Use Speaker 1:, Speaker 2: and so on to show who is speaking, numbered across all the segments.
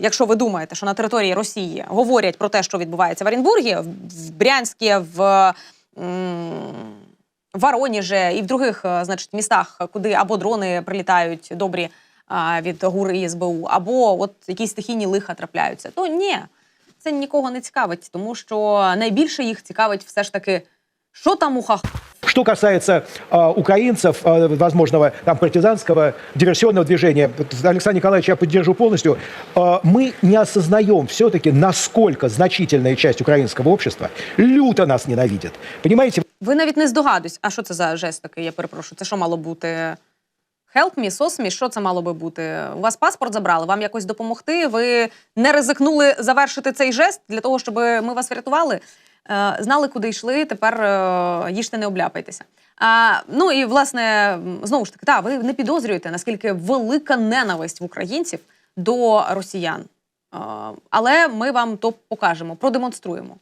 Speaker 1: Якщо ви думаєте, що на території Росії говорять про те, що відбувається в Оренбургі, в Брянській, в Вороніже і в других, е, значить, містах, куди або дрони прилітають добрі від ГУР і СБУ, або от якісь стихійні лиха трапляються, то ні, це нікого не цікавить, тому що найбільше їх цікавить все ж таки, що там у хах.
Speaker 2: Что касается а, украинцев, а, возможного там партизанского диверсионного движения, Александр Николаевич, я поддержу полностью. А, мы не осознаем все-таки, насколько значительная часть украинского общества люто нас ненавидит. Понимаете?
Speaker 1: Ви навіть не здогадусь, а що це за жест такий, я перепрошую. Це що мало бути? Help me, SOS me, що це мало би бути? У вас паспорт забрали, вам якось допомогти? Ви не ризикнули завершити цей жест для того, щоб ми вас врятували? Е, знали, куди йшли, тепер е, їжте, не обляпайтеся. А, ну і власне, знову ж таки, та, ви не підозрюєте, наскільки велика ненависть в українців до росіян. Е, але ми вам то покажемо, продемонструємо.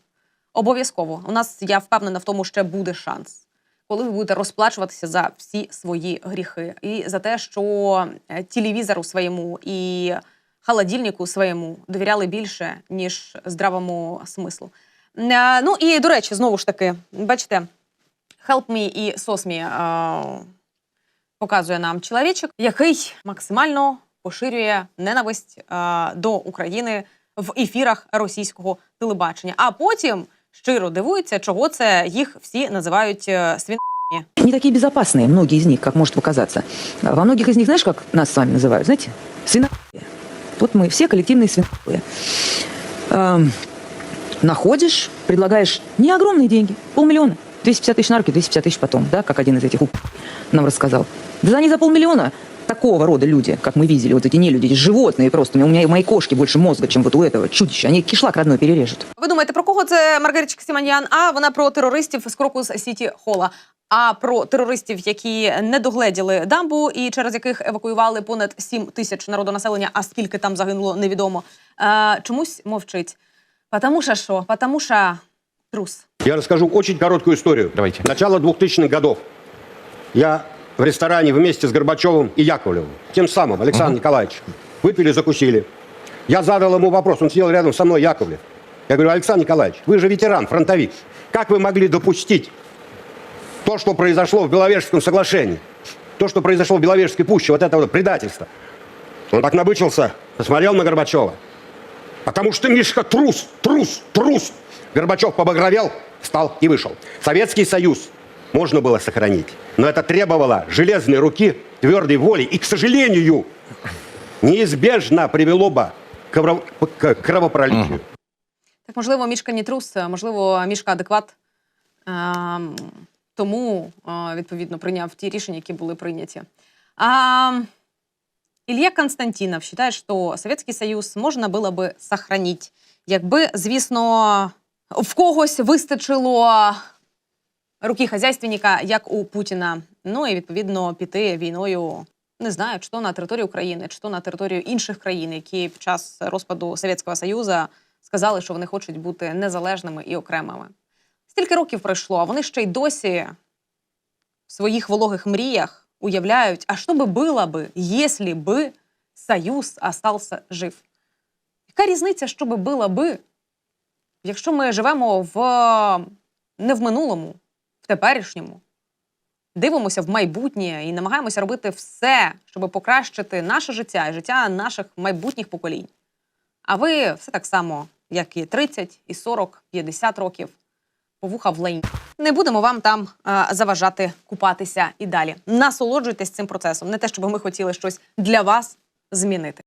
Speaker 1: Обов'язково. У нас я впевнена в тому, ще буде шанс, коли ви будете розплачуватися за всі свої гріхи і за те, що телевізору своєму і холодильнику своєму довіряли більше, ніж здравому смислу. Е, Ну і до речі, знову ж таки, бачите, Help Me і SOS Me е, показує нам чоловічок, який максимально поширює ненависть е, до України в ефірах російського телебачення. А потім щиро дивуються, чого це їх всі називають е, свін.
Speaker 3: не такие безопасные, многие из них, как может показаться. Во многих из них, знаешь, как нас с вами называют? Знаете? Свинофилия. Вот мы все коллективные свинофилы. Эм, находишь, предлагаешь не огромные деньги, полмиллиона, 250 тысяч на руки, 250 тысяч потом, да, как один из этих уп- нам рассказал. Да за они за полмиллиона такого рода люди, как мы видели, вот эти не люди, животные просто. У меня у моей кошки больше мозга, чем вот у этого чудища. Они кишлак родной перережут.
Speaker 1: Ви думаєте, про кого це Маргаричка Сіманіан? А вона про терористів з Крокус Сіті Хола. А про терористів, які не догледіли дамбу і через яких евакуювали понад 7 тисяч народонаселення, а скільки там загинуло, невідомо. Е, чомусь мовчить. Потому що що? Потому що трус.
Speaker 4: Я расскажу очень короткую историю.
Speaker 5: Давайте.
Speaker 4: Начало 2000-х годов. Я в ресторане вместе с Горбачевым и Яковлевым, тем самым Александром Николаевичем, выпили, закусили. Я задал ему вопрос, он сидел рядом со мной, Яковлев. Я говорю, Александр Николаевич, вы же ветеран, фронтовик. Как вы могли допустить то, что произошло в Беловежском соглашении? То, что произошло в Беловежской пуще, вот это вот предательство. Он так набычился, посмотрел на Горбачева. Потому что Мишка трус, трус, трус. Горбачев побагровел, встал и вышел. Советский Союз можно было сохранить, но это требовало железной руки, твердой воли и, к сожалению, неизбежно привело бы к крово- к кровопролитию.
Speaker 1: Так, можливо, мішка не трус, а, можливо, мішка адекват. Ем, тому, е, відповідно, прийняв ті рішення, які були прийняті. А, Илья Константинов вважає, що Совєтський Союз можна було би сохранити, якби, звісно, в когось вистачило руки хазяйственника, як у Путіна. Ну і відповідно піти війною. Не знаю, чи то на територію України, чи то на територію інших країн, які під час розпаду Совєтського Союзу сказали, що вони хочуть бути незалежними і окремими. Стільки років пройшло, а вони ще й досі в своїх вологих мріях уявляють, а що би було би, якщо би Союз остався жив? Яка різниця, що би було би, якщо ми живемо в не в минулому, в теперішньому, дивимося в майбутнє і намагаємося робити все, щоб покращити наше життя і життя наших майбутніх поколінь. А ви все так само, як і 30, і 40, 50 років, повуха в лень. Не будемо вам там е, заважати купатися і далі. Насолоджуйтесь цим процесом. Не те, щоб ми хотіли щось для вас змінити.